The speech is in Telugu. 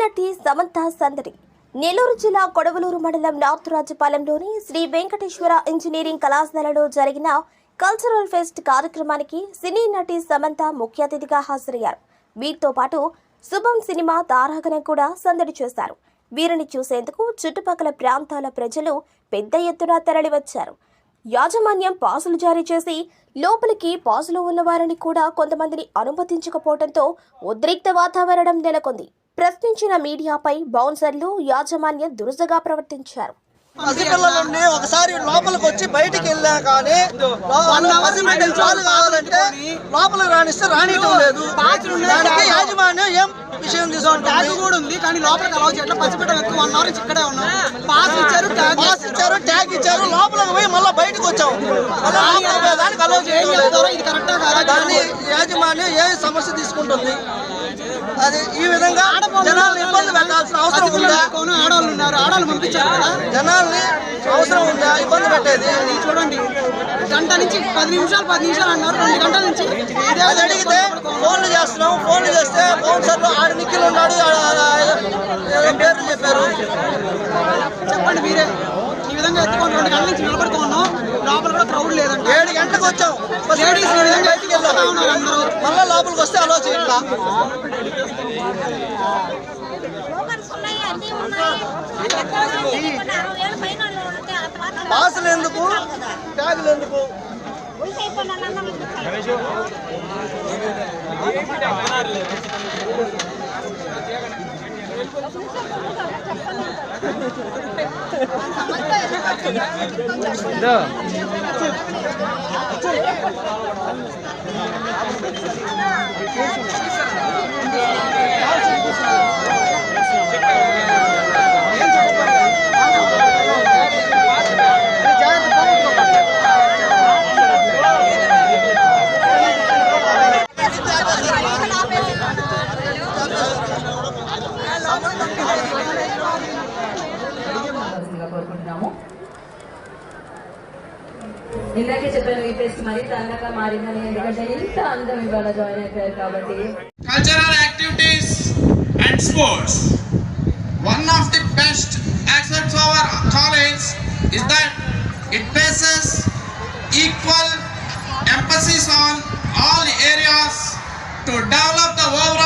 నటి సమంత సందడి. నెల్లూరు జిల్లా కొడవలూరు మండలం నార్తురాజుపాలెంలోని శ్రీ వెంకటేశ్వర ఇంజనీరింగ్ కళాశాలలో జరిగిన కల్చరల్ ఫెస్ట్ కార్యక్రమానికి సినీ నటి సమంత ముఖ్య అతిథిగా హాజరయ్యారు. వీరితో పాటు శుభం సినిమా తారాగణ కూడా సందడి చేశారు. వీరిని చూసేందుకు చుట్టుపక్కల ప్రాంతాల ప్రజలు పెద్ద ఎత్తున తరలివచ్చారు. యాజమాన్యం పాసులు జారీ చేసి లోపలికి పాసులు ఉన్నవారిని కూడా కొంతమందిని అనుమతించకపోవడంతో ఉద్రిక్త వాతావరణం నెలకొంది. ప్రశ్నించిన మీడియాపై బౌన్సర్లు యాజమాన్యం దురుసగా ప్రవర్తించారు. పసిపిల్లలుండి ఒకసారి లోపలికి వచ్చి బయటికి వెళ్ళా కానీ లో- పసిబిడ్డలు పాలు కావాలంటే లోపలికి రానిస్తే రానియటం లేదు. దానికి యాజమాన్యం ఏం విషయం ట్యాగ్ కూడా ఉంది కానీ లోపలికి అలౌ చేయట్లేదు. పసిపిట్ట వ్యక్తి వన్ అవర్ నుంచి ఇక్కడే ఉన్నాం. పాస్ ఇచ్చారు ట్యాగ్ పాస్ ఇచ్చారు ట్యాగ్ ఇచ్చారు. లోపలికి పోయి మళ్ళీ బయటకు వచ్చాం. అలౌ చేయడం ఇది కరెక్టా యాజమాన్యం ఏ సమస్య తీసుకుంటుంది? అది ఈ విధంగా జనాలను ఇబ్బంది పెట్టాల్సిన అవసరం ఉందా? ఆడవాళ్ళు ఉన్నారు. ఆడవాళ్ళు పంపించారు కదా? జనాల్ని అవసరం ఉందా? ఇబ్బంది పెట్టేది? చూడండి. గంట నుంచి పది నిమిషాలు పది నిమిషాలు అన్నారు. రెండు గంటల నుంచి అది అడిగితే ఫోన్లు చేస్తున్నాం. ఫోన్లు చేస్తే ఆడ నిఖిల్ ఉన్నాడు. ఆడ- ఆడ- ఏదో పేర్లు చెప్పారు. చెప్పండి మీరే. ఈ విధంగా ఎత్తుకొని రెండు గంటల నుంచి నిలబడుకున్నాం లోపల కూడా క్రౌడ్ లేదండి ఏడు గంటలకు వచ్చాం లేడీస్ ఈ విధంగా బయటికి వెళ్ళాం మళ్ళీ లోపలికి వస్తే అలో చేయట్లా? పాసులు ఎందుకు? ట్యాగులు ఎందుకు? వయసు Thank you. ఇందాకే చెప్పాను ఈ ఫెస్ట్ మరీ దండగా మారిందని ఎందుకంటే ఇంత అందం ఇవాళ జాయిన్ అయిపోయారు కాబట్టి cultural activities and sports. One of the best assets of our college is that it places equal emphasis on all areas to develop the overall